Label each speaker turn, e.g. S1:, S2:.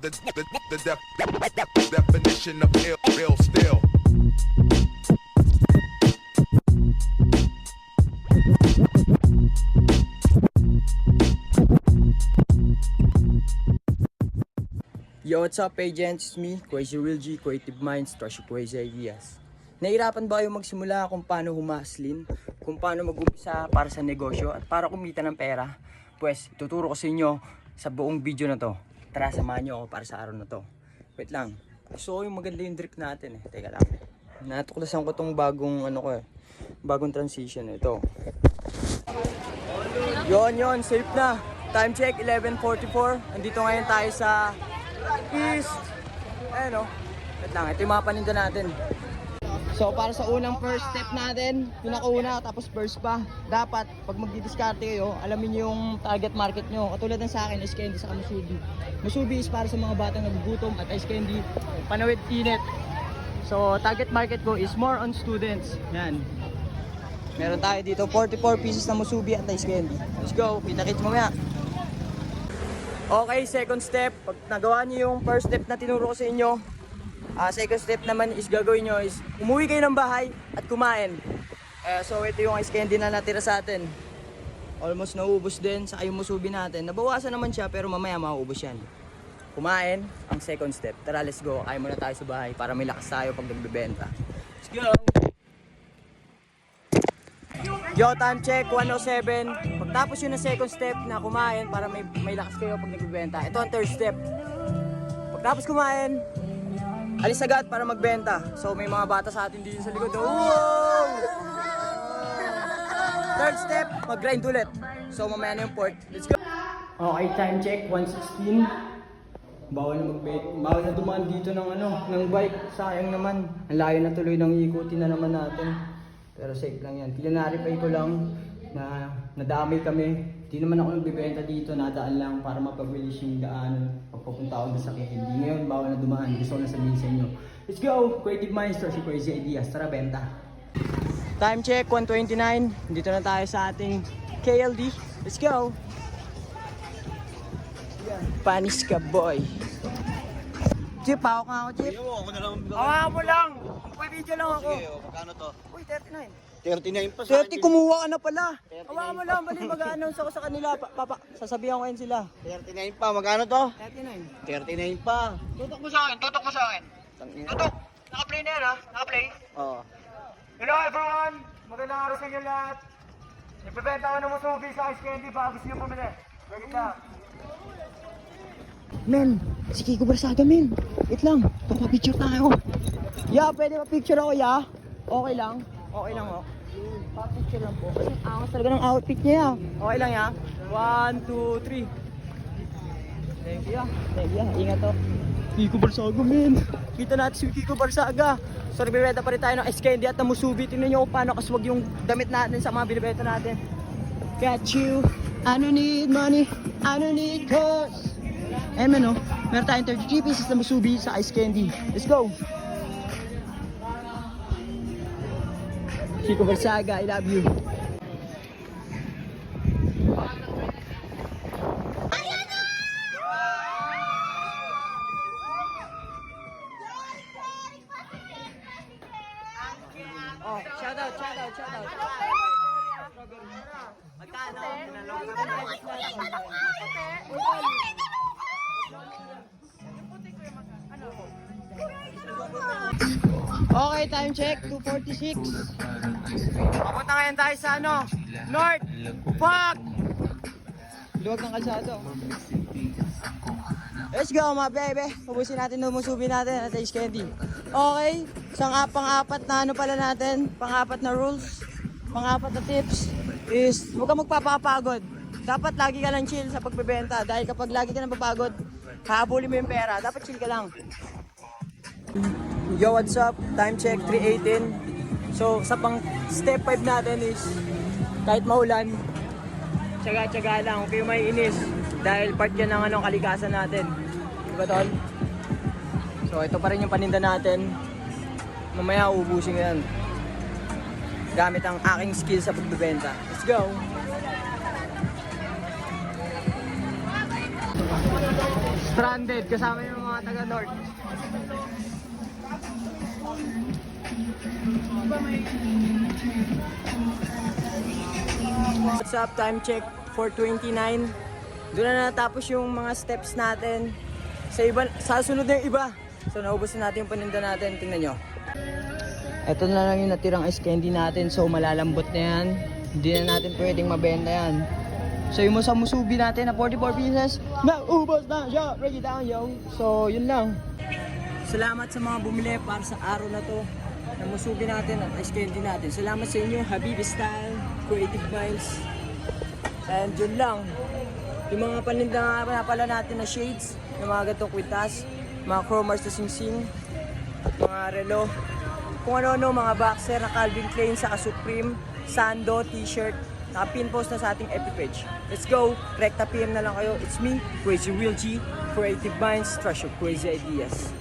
S1: the, the, the def- definition of ill, ill still.
S2: Yo, what's up, agents? It's me, Crazy Will G, Creative Minds, Your Crazy Ideas. Nahirapan ba kayo magsimula kung paano humaslin, kung paano mag-umpisa para sa negosyo at para kumita ng pera? Pues, tuturo ko sa inyo sa buong video na to. Tara, samahan nyo ako para sa araw na to. Wait lang. Ko yung maganda yung drip natin eh. Teka lang. Natuklasan ko tong bagong ano ko eh. Bagong transition ito. Yon yon, safe na. Time check 11:44. Andito ngayon tayo sa East. Ayun oh. Wait lang, ito yung paninda natin. So para sa unang first step natin, pinakauna tapos first pa, dapat pag magdidiskarte kayo, alamin niyo yung target market nyo. Katulad ng sa akin, ice candy sa Masubi. Masubi is para sa mga batang nagugutom at ice candy, panawid init. So target market ko is more on students. Yan. Meron tayo dito 44 pieces na musubi at ice candy. Let's go, kita-kits mamaya. Okay, second step. Pag nagawa niyo yung first step na tinuro ko sa inyo, ah second step naman is gagawin nyo is umuwi kayo ng bahay at kumain. Eh, so ito yung ice candy na natira sa atin. Almost naubos din sa yung musubi natin. Nabawasan naman siya pero mamaya mauubos yan. Kumain ang second step. Tara, let's go. Kain muna tayo sa bahay para may lakas tayo pag nagbebenta. Let's go! Yo, time check, 107. Pagtapos yun ng second step na kumain para may, may lakas kayo pag nagbibenta. Ito ang third step. Pagtapos kumain, alis agad para magbenta. So may mga bata sa atin dito sa likod. Wow! Third step, mag-grind ulit. So mamaya na yung port. Let's go! Okay, time check, 116. Bawal na mag bawal na dumaan dito ng ano, ng bike. Sayang naman. Ang layo na tuloy ng ikutin na naman natin. Pero safe lang yan. Pinanaripay ko lang na nadamay kami. Di naman ako nagbibenta dito, nadaan lang para mapabilis yung daan pagpapunta ako doon sa KLD. Ngayon, bawal na dumaan. Gusto ko na sabihin sa inyo. Let's go! Creative Minds, si Crazy Ideas. Tara, benta. Time check, 129. Dito na tayo sa ating KLD. Let's go! Panis ka, boy. Chip, hawak nga ako, Chip.
S3: Yo, ako na lang.
S2: Hawak mo lang! May video lang ako.
S3: Sige, oh, magkano to?
S2: Uy, 39.
S3: 39 pa sa
S2: 30, kumuha ka na pala. Hawakan mo lang, bali mag-announce ako sa kanila. Pa, papa, sasabihan ko yun sila.
S3: 39 pa, magkano to?
S2: 39.
S3: 39 pa.
S2: Tutok mo sa akin, tutok mo sa akin.
S3: Tangina.
S2: Tutok! Naka-play na yan ha? Naka-play?
S3: Oo.
S2: Hello everyone! Magandang araw sa inyo lahat. Nagbebenta ako ng musubi sa ice candy. Baka gusto nyo bumili. Wait lang. Men, si Kiko Barsaga, men. Wait lang, papapicture tayo. Ya, pwede pa-picture ako, ya? Okay lang? Okay lang, oh. Pa-picture lang po. Kasi angas talaga ng outfit niya, ya. Okay lang, ya? One, two, three. Thank you, ya. Thank you, ya. Ingat, to. Kiko Barsaga, men. Kita natin si Kiko Barsaga. So, nagbibenta pa rin tayo ng ice candy at ng musubi. Tingnan nyo kung paano kaswag yung damit natin sa mga binibenta natin. Got you. I don't need money. I don't need cars. Eh, man, oh. Meron tayong 33 pieces na musubi sa ice candy. Let's go! Chico Barsaga, I love you. Oh, shout out, shout out, shout out. Magkano? Okay, time check, 2.46. Papunta ngayon tayo sa ano? North! Fuck! Luwag ng kalsado. Let's go mga bebe. Ubusin natin yung musubi natin at ice candy. Okay, isang pang-apat na ano pala natin, pang-apat na rules, pang-apat na tips is huwag ka magpapakapagod. Dapat lagi ka lang chill sa pagbebenta dahil kapag lagi ka nang papagod, hahabulin mo yung pera. Dapat chill ka lang. Yo, what's up? Time check, 3.18. So, sa pang step 5 natin is kahit maulan, tsaga-tsaga lang, huwag kayong may inis. Dahil part yan ng anong kalikasan natin. Diba, Tol? So, ito pa rin yung paninda natin. Mamaya uubusin ko yan. Gamit ang aking skill sa pagbebenta. Let's go! Stranded, kasama yung mga taga North. What's up? Time check 4.29. Doon na natapos yung mga steps natin. Sa iba, sa sunod na yung iba. So naubos na natin yung paninda natin. Tingnan nyo. Ito na lang yung natirang ice candy natin. So malalambot na yan. Hindi na natin pwedeng mabenta yan. So yung sa musubi natin na 44 pieces, naubos na siya. Break it down, yo. So yun lang. Salamat sa mga bumili para sa araw na to na musubi natin at ice candy natin. Salamat sa inyo, Habibi Style, Creative Minds. And yun lang. Yung mga paninda nga pala natin na shades, yung mga gatong kwintas, mga chromars na sing-sing, mga relo, kung ano-ano, mga boxer na Calvin Klein, saka Supreme, Sando, t-shirt, naka-pin post na sa ating page. Let's go! Rekta PM na lang kayo. It's me, Crazy Real G, Creative Minds, Trash of Crazy Ideas.